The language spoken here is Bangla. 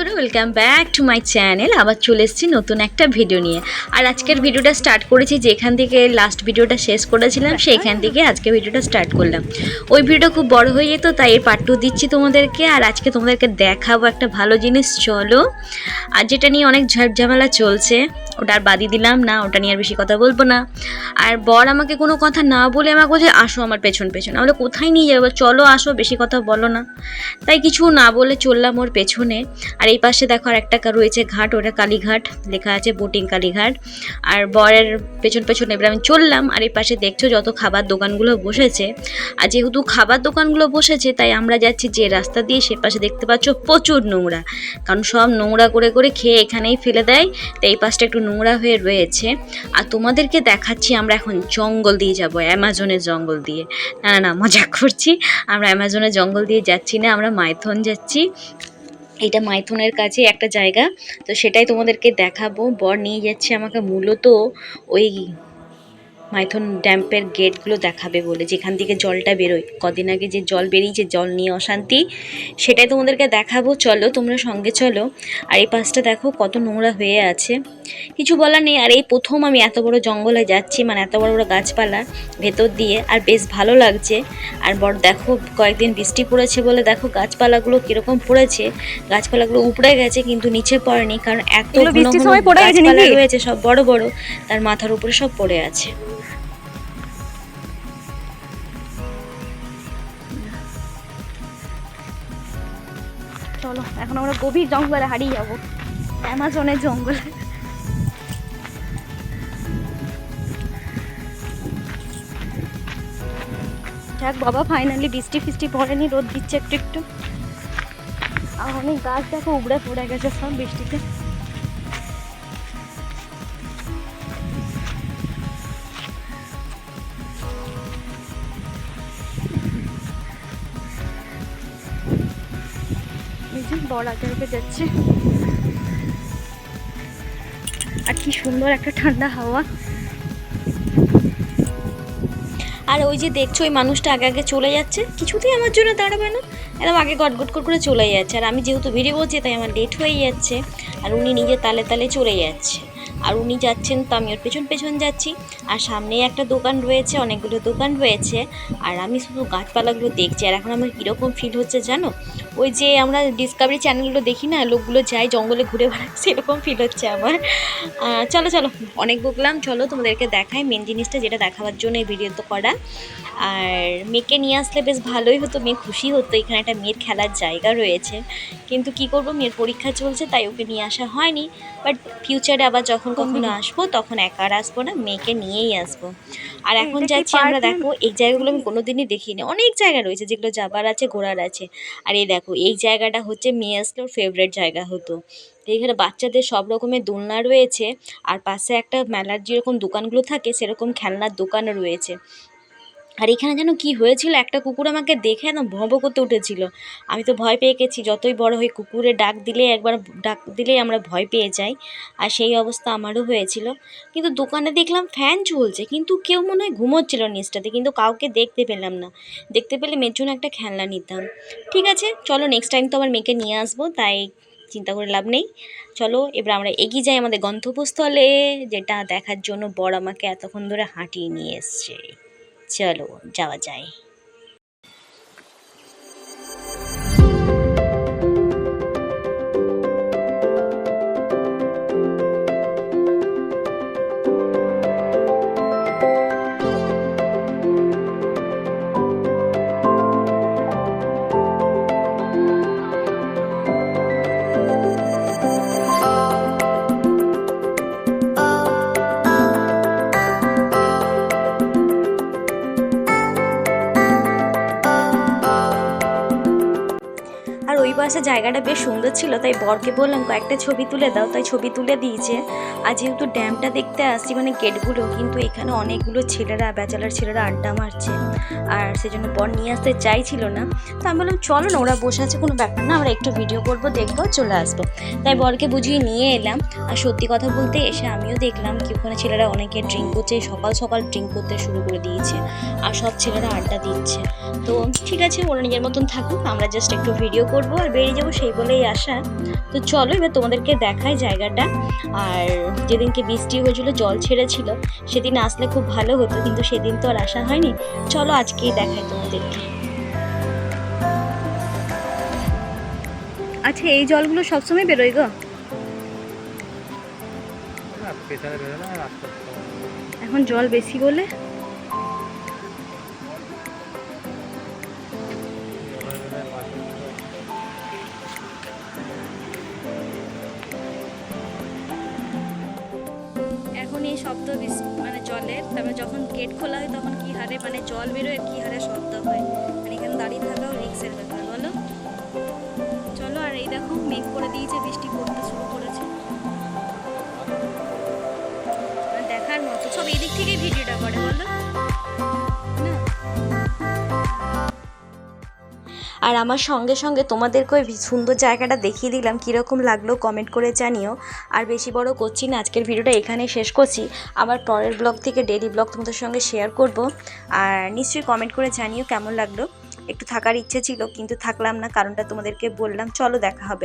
বন্ধুরা welcome back to my channel আবার চলে এসেছি নতুন একটা ভিডিও নিয়ে। আর আজকের ভিডিওটা স্টার্ট করেছি যেখান থেকে লাস্ট ভিডিওটা শেষ করেছিলাম সেইখান থেকে আজকে ভিডিওটা স্টার্ট করলাম। ওই ভিডিওটা খুব বড় হয়ে যেত তাই এই পার্ট টু দিচ্ছি তোমাদেরকে। আর আজকে তোমাদেরকে দেখাবো একটা ভালো জিনিস চলো। আর যেটা নিয়ে অনেক ঝামেলা চলছে ওটা আর বাদি দিলাম না ওটা নিয়ে আর বেশি কথা বলব না। আর বর আমাকে কোনো কথা না বলে আমাকে বলছে আসো আমার পেছন পেছন। আমরা কোথায় নিয়ে যাব? চলো আসো বেশি কথা বলো না। তাই কিছু না বলে চললাম ওর পেছনে। আর এই পাশে দেখো আর একটা রয়েছে ঘাট, ওটা কালীঘাট, লেখা আছে বোটিং কালীঘাট। আর বরের পেছন পেছন এবার আমি চললাম, আর এই পাশে দেখছ যত খাবার দোকানগুলো বসেছে। আর যেহেতু খাবার দোকানগুলো বসেছে, তাই আমরা যাচ্ছি যে রাস্তা দিয়ে, সে পাশে দেখতে পাচ্ছ প্রচুর নোংরা। কারণ সব নোংরা করে করে খেয়ে এখানেই ফেলে দেয় তো এই পাশটা একটু নোংরা হয়ে রয়েছে। আর তোমাদেরকে দেখাচ্ছি, আমরা এখন জঙ্গল দিয়ে যাব, অ্যামাজনের জঙ্গল দিয়ে। না না না, মজা করছি। আমরা অ্যামাজনের জঙ্গল দিয়ে যাচ্ছি না, আমরা মাইথন যাচ্ছি। এটা মাইথনের কাছে একটা জায়গা, তো সেটাই তোমাদেরকে দেখাবো। বর নিয়ে যাচ্ছে আমাকে মূলত ওই মাইথন ড্যাম্পের গেটগুলো দেখাবে বলে যেখান থেকে জলটা বেরোয়। কদিন আগে যে জল বেরিয়েছে জল নিয়ে অশান্তি সেটাই তোমাদেরকে দেখাবো। চলো তোমরা সঙ্গে চলো। আর এই পাশটা দেখো কত নোংরা হয়ে আছে। কিছু বলার নেই আর এই প্রথম আমি এত বড় জঙ্গলে যাচ্ছি মানে এত বড় বড় গাছপালা ভেতর দিয়ে আর বেশ ভালো লাগছে। আর বড় দেখো কয়েকদিন বৃষ্টি পড়েছে বলে দেখো গাছপালাগুলো কীরকম পড়েছে। গাছপালাগুলো উপড়ে গেছে কিন্তু নিচে পড়েনি কারণ এত গাছপালা রয়েছে সব বড় বড় তার মাথার উপরে সব পড়ে আছে। চলো, এখন আমরা গভীর জঙ্গলে হারিয়ে যাব। অ্যামাজনের জঙ্গলে। দেখ বাবা ফাইনালি বৃষ্টি ফিষ্টি পড়েনি, রোদ দিচ্ছে একটু একটু। আর অনেক গাছ দেখো, উবড়ে পড়ে গেছে সব বৃষ্টিতে। যাচ্ছে। আর কি সুন্দর একটা ঠান্ডা হাওয়া। আর ওই যে দেখছ, ওই মানুষটা আগে আগে চলে যাচ্ছে। কিছুতেই আমার জন্য দাঁড়াবে না। একদম আগে গটগট করে চলে যাচ্ছে। আর আমি যেহেতু ভিড়ে করছি তাই আমার লেট হয়ে যাচ্ছে। আর উনি নিজে তালে তালে চলে যাচ্ছে। আর উনি যাচ্ছেন তো আমি ওর পেছন পেছন যাচ্ছি। আর সামনেই একটা দোকান রয়েছে, অনেকগুলো দোকান রয়েছে। আর আমি শুধু গাছপালাগুলো দেখছি। আর এখন আমার কীরকম ফিল হচ্ছে জানো? ওই যে আমরা ডিসকাভারি চ্যানেলগুলো দেখি না, লোকগুলো যায় জঙ্গলে ঘুরে বেড়ায়, সেরকম ফিল হচ্ছে আমার। চলো চলো। অনেক বকলাম। চলো, তোমাদেরকে দেখাই মেন জিনিসটা যেটা দেখাবার জন্য এই ভিডিও তো করা। আর মেয়েকে নিয়ে আসলে বেশ ভালোই হতো, মেয়ে খুশি হতো। এখানে একটা মেয়ের খেলার জায়গা রয়েছে। কিন্তু কি করব? মেয়ের পরীক্ষা চলছে, তাই ওকে নিয়ে আসা হয়নি। বাট ফিউচারে আবার যখন কখনো আসব তখন একা আর আসব না মেয়েকে নিয়েই আসব। আর এখন এটা যাচ্ছি আমরা দেখো এই জায়গাগুলো আমি কোনোদিনই দেখিনি। অনেক জায়গা রয়েছে যেগুলো যাবার আছে ঘোরার আছে। আর এই দেখো এই জায়গাটা হচ্ছে মেয়ে আসলে ওর ফেভারেট জায়গা হতো। এইখানে এখানে বাচ্চাদের সব রকমের দোলনা রয়েছে আর পাশে একটা মেলার যেরকম দোকানগুলো থাকে সেরকম খেলনার দোকানও রয়েছে। আর এখানে যেন কি হয়েছিল, একটা কুকুর আমাকে দেখে একদম ভব করতে উঠেছিল। আমি তো ভয় পেয়ে গেছি, যতই বড় হই কুকুরে ডাক দিলে একবার, ডাক দিলেই আমরা ভয় পেয়ে যাই। আর সেই অবস্থা আমারও হয়েছিল। কিন্তু দোকানে দেখলাম ফ্যান চলছে কিন্তু কেউ মনে হয় ঘুমোচ্ছিল নিচটাতে, কিন্তু কাউকে দেখতে পেলাম না। দেখতে পেলে মেয়ের জন্য একটা খেলনা নিতাম। ঠিক আছে, চলো নেক্সট টাইম তো আমার মেয়েকে নিয়ে আসব, তাই চিন্তা করে লাভ নেই। চলো, এবার আমরা এগিয়ে যাই আমাদের গন্তব্যস্থলে, যেটা দেখার জন্য বড় আমাকে এতক্ষণ ধরে হাঁটিয়ে নিয়ে এসছে। চলো যাওয়া যায়। ওই পাশে জায়গাটা বেশ সুন্দর ছিল, তাই বরকে বললাম, কয়েকটা ছবি তুলে দাও। তাই ছবি তুলে দিয়েছে। আর যেহেতু ড্যামটা দেখতে আসছি মানে গেটগুলো, কিন্তু এখানে অনেকগুলো ছেলেরা, ব্যাচেলার ছেলেরা আড্ডা মারছে। আর সেজন্য বর নিয়ে আসতে চাইছিল না। তো আমি বললাম, চলো না, ওরা বসে আছে, কোনো ব্যাপার না, আমরা একটু ভিডিও করব, দেখব, চলে আসব। তাই বরকে বুঝিয়ে নিয়ে এলাম। আর সত্যি কথা বলতে এসে আমিও দেখলাম কি, ওখানে ছেলেরা অনেকে ড্রিঙ্ক করছে, সকাল সকাল ড্রিঙ্ক করতে শুরু করে দিয়েছে। আর সব ছেলেরা আড্ডা দিচ্ছে। তো ঠিক আছে, ওরা নিজের মতন থাকুক, আমরা জাস্ট একটু ভিডিও করব। আর বেরিয়ে যাব সেই বলেই আসা তো চলো এবার তোমাদেরকে দেখাই জায়গাটা। আর যেদিনকে বৃষ্টি হয়েছিল জল ছেড়েছিল সেদিন আসলে খুব ভালো হতো কিন্তু সেদিন তো আর আসা হয়নি। চলো আজকেই দেখাই তোমাদেরকে। আচ্ছা এই জলগুলো সবসময় বেরোয় গো? এখন জল বেশি বলে? শব্দ মানে জলের, তারপরে যখন গেট খোলা হয় তখন কি হারে মানে জল বেরোয়, কি হারে শব্দ হয়? মানে এখানে দাঁড়িয়ে থাকাও রিক্সের ব্যাপার, বলো? চলো আর এই দেখো, মেঘ করে দিয়েছে বৃষ্টি পড়তে শুরু করেছে। মানে দেখার মতো। সব এদিক থেকেই ভিডিওটা করে, বলো? না? আর আমার সঙ্গে সঙ্গে তোমাদেরকে ওই সুন্দর জায়গাটা দেখিয়ে দিলাম, কীরকম লাগল কমেন্ট করে জানিও। আর বেশি বড় করছি না, আজকের ভিডিওটা এখানে শেষ করছি। আবার পরের ব্লগ থেকে ডেলি ব্লগ তোমাদের সঙ্গে শেয়ার করব। আর নিশ্চয়ই কমেন্ট করে জানিও কেমন লাগল। একটু থাকার ইচ্ছে ছিল, কিন্তু থাকলাম না, কারণটা তোমাদেরকে বললাম, চলো দেখা হবে